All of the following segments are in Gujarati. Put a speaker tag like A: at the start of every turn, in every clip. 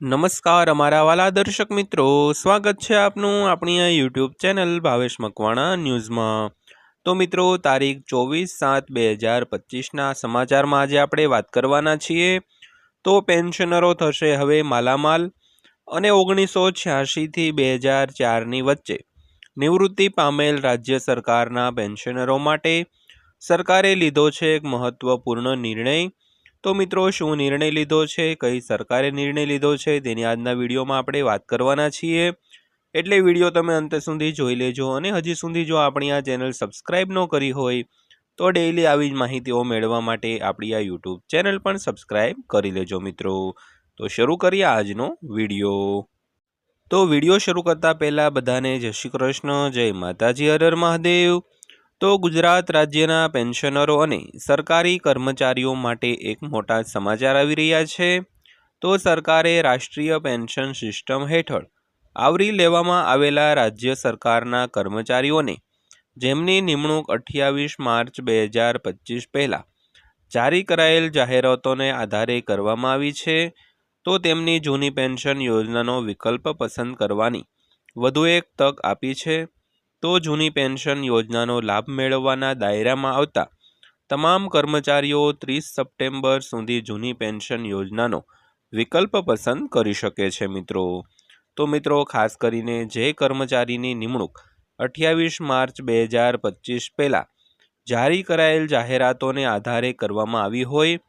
A: નમસ્કાર અમારા વાલા દર્શક મિત્રો. સ્વાગત છે આપનું આપણી આ યુટ્યુબ ચેનલ ભાવેશ મકવાણા ન્યૂઝમાં. તો મિત્રો, તારીખ ચોવીસ સાત બે હજાર પચીસના સમાચારમાં આજે આપણે વાત કરવાના છીએ. તો પેન્શનરો થશે હવે માલામાલ અને ઓગણીસો છ્યાસીથી બે હજાર ચારની વચ્ચે. નિવૃત્તિ પામેલ રાજ્ય સરકારના પેન્શનરો માટે સરકારે લીધો છે એક મહત્વપૂર્ણ નિર્ણય. તો મિત્રો, શું નિર્ણય લીધો છે? કઈ સરકારે નિર્ણય લીધો છે? તેની આજના વિડીયોમાં આપણે વાત કરવાના છીએ. એટલે વીડિયો તમે અંત સુધી જોઈ લેજો અને હજી સુધી જો આપણી આ ચેનલ સબસ્ક્રાઈબ ન કરી હોય, તો ડેઈલી આવી જ માહિતીઓ મેળવવા માટે આપણી આ યુટ્યુબ ચેનલ પણ સબસ્ક્રાઈબ કરી લેજો મિત્રો. તો શરૂ કરીએ આજનો વીડિયો. તો વીડિયો શરૂ કરતાં પહેલાં બધાને જય શ્રી કૃષ્ણ, જય માતાજી હરર મહાદેવ. તો ગુજરાત રાજ્યના પેન્શનરો અને સરકારી કર્મચારીઓ માટે એક મોટા સમાચાર આવી રહ્યા છે. તો સરકારે રાષ્ટ્રીય પેન્શન સિસ્ટમ હેઠળ આવરી લેવામાં આવેલા રાજ્ય સરકારના કર્મચારીઓને જેમની નિમણૂક અઠ્યાવીસ માર્ચ બે હજાર પચીસ પહેલાં જારી કરાયેલ જાહેરાતોને આધારે કરવામાં આવી છે, તો તેમની જૂની પેન્શન યોજનાનો વિકલ્પ પસંદ કરવાની વધુ એક તક આપી છે. તો જૂની પેન્શન યોજનાનો લાભ મેળવવાના દાયરામાં આવતા તમામ કર્મચારીઓ ત્રીસ સપ્ટેમ્બર સુધી જૂની પેન્શન યોજનાનો વિકલ્પ પસંદ કરી શકે છે મિત્રો. તો મિત્રો, ખાસ કરીને જે કર્મચારીની નિમણૂક અઠ્યાવીસ માર્ચ બે હજાર પચીસ પહેલાં જારી કરાયેલ જાહેરાતોને આધારે કરવામાં આવી હોય,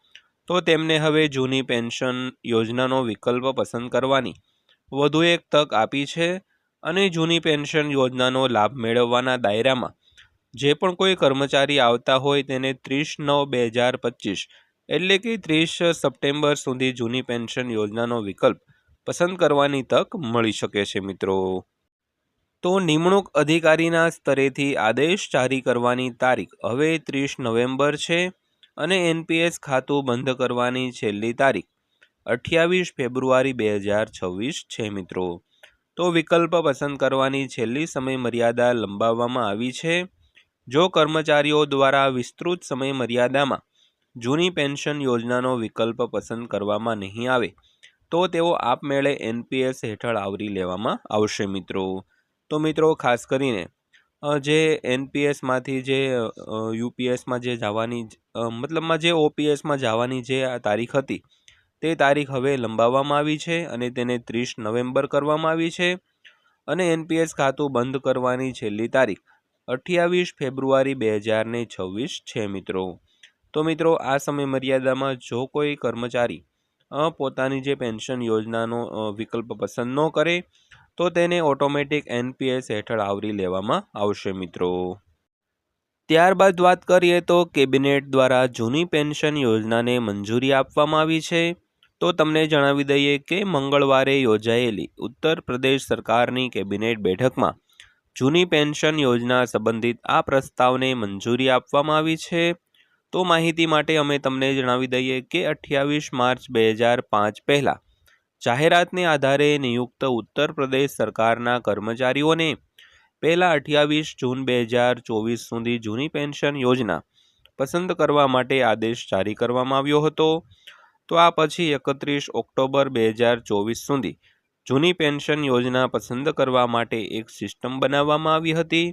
A: તો તેમને હવે જૂની પેન્શન યોજનાનો વિકલ્પ પસંદ કરવાની વધુ એક તક આપી છે અને જૂની પેન્શન યોજનાનો લાભ મેળવવાના દાયરામાં જે પણ કોઈ કર્મચારી આવતા હોય તેને ત્રીસ નવ બે હજાર પચીસ એટલે કે ત્રીસ સપ્ટેમ્બર સુધી જૂની પેન્શન યોજનાનો વિકલ્પ પસંદ કરવાની તક મળી શકે છે, મિત્રો. તો નિમણૂક અધિકારીના સ્તરેથી આદેશ જારી કરવાની તારીખ હવે ત્રીસ નવેમ્બર છે અને એનપીએસ ખાતું બંધ કરવાની છેલ્લી તારીખ અઠ્યાવીસ ફેબ્રુઆરી બે હજાર છવ્વીસ છે, મિત્રો. તો વિકલ્પ પસંદ કરવાની છેલ્લી સમયમર્યાદા લંબાવવામાં આવી છે. જો કર્મચારીઓ દ્વારા વિસ્તૃત સમયમર્યાદામાં જૂની પેન્શન યોજનાનો વિકલ્પ પસંદ કરવામાં નહીં આવે, તો તેઓ આપમેળે એનપીએસ હેઠળ આવરી લેવામાં આવશે મિત્રો. તો મિત્રો, ખાસ કરીને જે એનપીએસમાંથી જે યુપીએસમાં જે જવાની મતલબમાં જે ઓપીએસમાં જવાની જે તારીખ હતી તે તારીખ હવે લંબાવવામાં આવી છે અને તેને ત્રીસ નવેમ્બર કરવામાં આવી છે અને એનપીએસ ખાતું બંધ કરવાની છેલ્લી તારીખ, અઠ્યાવીસ ફેબ્રુઆરી બે હજારને છવ્વીસ છે મિત્રો. તો મિત્રો, આ સમય મર્યાદામાં જો કોઈ કર્મચારી પોતાની જે પેન્શન યોજનાનો વિકલ્પ પસંદ ન કરે, તો તેને ઓટોમેટિક એનપીએસ હેઠળ આવરી લેવામાં આવશે મિત્રો. ત્યારબાદ વાત કરીએ તો કેબિનેટ દ્વારા જૂની પેન્શન યોજનાને મંજૂરી આપવામાં આવી છે. તો તમને જણાવી દઈએ કે મંગળવારે યોજાયેલી ઉત્તર પ્રદેશ સરકારની કેબિનેટ બેઠકમાં જૂની પેન્શન યોજના સંબંધિત આ પ્રસ્તાવને મંજૂરી આપવામાં આવી છે. તો માહિતી માટે અમે તમને જણાવી દઈએ કે અઠ્યાવીસ માર્ચ બે હજાર પાંચ પહેલાં જાહેરાતને આધારે નિયુક્ત ઉત્તર પ્રદેશ સરકારના કર્મચારીઓને પહેલાં અઠ્યાવીસ જૂન બે હજાર ચોવીસ સુધી જૂની પેન્શન યોજના પસંદ કરવા માટે આદેશ જારી કરવામાં આવ્યો હતો. તો આ પછી એકત્રીસ ઓક્ટોબર બે હજાર ચોવીસ સુધી જૂની પેન્શન યોજના પસંદ કરવા માટે એક સિસ્ટમ બનાવવામાં આવી હતી.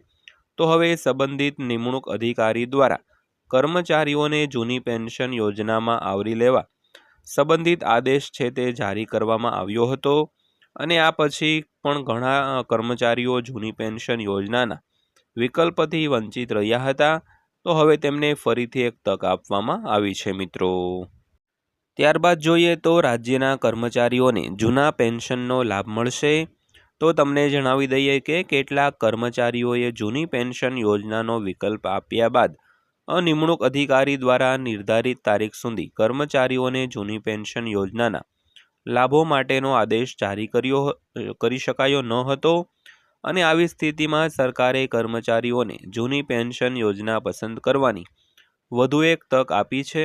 A: તો હવે સંબંધિત નિમણૂક અધિકારી દ્વારા કર્મચારીઓને જૂની પેન્શન યોજનામાં આવરી લેવા સંબંધિત આદેશ છે તે જારી કરવામાં આવ્યો હતો. અને આ પછી પણ ઘણા કર્મચારીઓ જૂની પેન્શન યોજનાના વિકલ્પથી વંચિત રહ્યા હતા. તો હવે તેમને ફરીથી એક તક આપવામાં આવી છે મિત્રો. ત્યારબાદ જોઈએ તો રાજ્યના કર્મચારીઓને જૂના પેન્શનનો લાભ મળશે. તો તમને જણાવી દઈએ કે કેટલાક કર્મચારીઓએ જૂની પેન્શન યોજનાનો વિકલ્પ આપ્યા બાદ અનિમણૂક અધિકારી દ્વારા નિર્ધારિત તારીખ સુધી કર્મચારીઓને જૂની પેન્શન યોજનાના લાભો માટેનો આદેશ જારી કર્યો કરી શકાયો ન હતો અને આવી સ્થિતિમાં સરકારે કર્મચારીઓને જૂની પેન્શન યોજના પસંદ કરવાની વધુ એક તક આપી છે.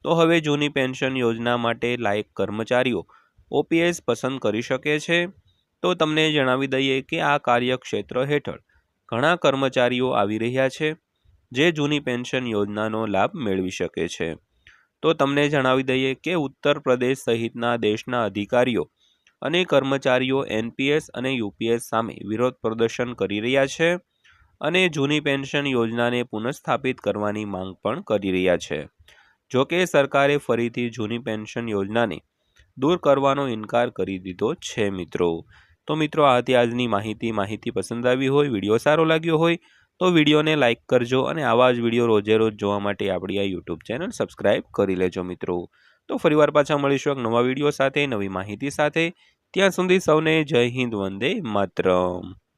A: તો હવે જૂની પેન્શન યોજના માટે લાયક કર્મચારીઓ ઓપીએસ પસંદ કરી શકે છે? તો તમને જણાવી દઈએ કે આ કાર્યક્ષેત્ર હેઠળ ઘણા કર્મચારીઓ આવી રહ્યા છે, જે જૂની પેન્શન યોજનાનો લાભ મેળવી શકે છે. તો તમને જણાવી દઈએ કે ઉત્તર પ્રદેશ સહિતના દેશના અધિકારીઓ અને કર્મચારીઓ એનપીએસ અને યુપીએસ સામે વિરોધ પ્રદર્શન કરી રહ્યા છે અને જૂની પેન્શન યોજનાને પુનઃસ્થાપિત કરવાની માંગ પણ કરી રહ્યા છે. જોકે સરકારે ફરીથી જૂની પેન્શન યોજનાને દૂર કરવાનો ઇનકાર કરી દીધો છે મિત્રો. તો મિત્રો, આ હતી આજની માહિતી. માહિતી પસંદ આવી હોય, વીડિયો સારો લાગ્યો હોય, તો વિડીયોને લાઇક કરજો અને આવા જ વીડિયો રોજે રોજ જોવા માટે આપણી આ યુટ્યુબ ચેનલ સબસ્ક્રાઈબ કરી લેજો મિત્રો. તો ફરીવાર પાછા મળીશું એક નવા વીડિયો સાથે, નવી માહિતી સાથે. ત્યાં સુધી સૌને જય હિન્દ, વંદે માતરમ.